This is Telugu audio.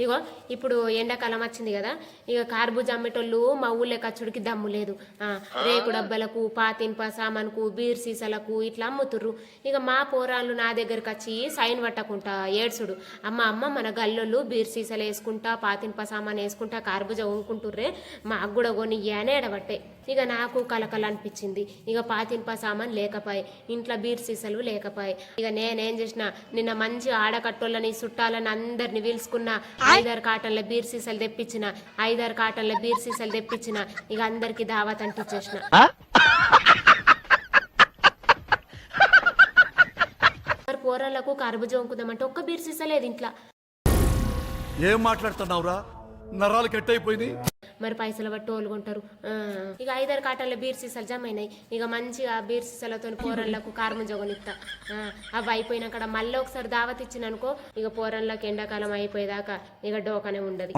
ఇగో ఇప్పుడు ఎండాకాలం వచ్చింది కదా ఇక కార్బూజా అమ్మేటోళ్ళు మా ఊళ్ళో కచ్చుడికి దమ్ము లేదు. ఆ, రేకు డబ్బలకు పాతింప సామాన్కు బీర్ సీసాలకు ఇట్లా అమ్ముతుర్రు. ఇక మా పోరాళ్ళు నా దగ్గరకు వచ్చి సైన్ పట్టకుంటా ఏడ్చుడు. అమ్మ అమ్మ మన గల్లోళ్ళు బీర్ సీసాలు వేసుకుంటా పాతింప సామాన్ వేసుకుంటా కార్బూజా వండుకుంటుర్రే మాకు కూడా కొని అని ఎడబట్టే ఇక నాకు కలకల అనిపించింది. ఇక పాతింప సామాన్ లేకపాయి ఇంట్లో బీర్ సీసాలు లేకపాయి. ఇక నేనేం చేసిన నిన్న మంచి ఆడకట్టోళ్ళని చుట్టాలని అందరిని పిలుచుకున్న ఐదారు కాటన్ల బీర్ సీసాలు తెప్పించిన ఐదారు కాటన్ల బీర్ సీసాలు తెప్పించిన ఇక అందరికి దావత్ అంటించేసిన మరి పోరాళ్ళకు కర్బుజ వంకుదామంటే ఒక్క బీర్ సీసా లేదు ఇంట్లో ఏం మాట్లాడుతున్నావురా? నరాలు కట్టయిపోయినాయి. మరి పైసలు బట్టి తోలుకుంటారు కొంటారు. ఇక ఐదారు కాటన్ల బీర్ సీసాలు జమ అయినాయి. ఇక మంచిగా బీర్ సీసాలతో పోరళ్ళకు కారం జోగనిస్తా ఆ, అవి అయిపోయినాక మళ్ళీ ఒకసారి దావత్ ఇచ్చిన అనుకో ఇక పోరళ్ళకి ఎండాకాలం అయిపోయేదాకా ఇక డోకనే ఉండదు.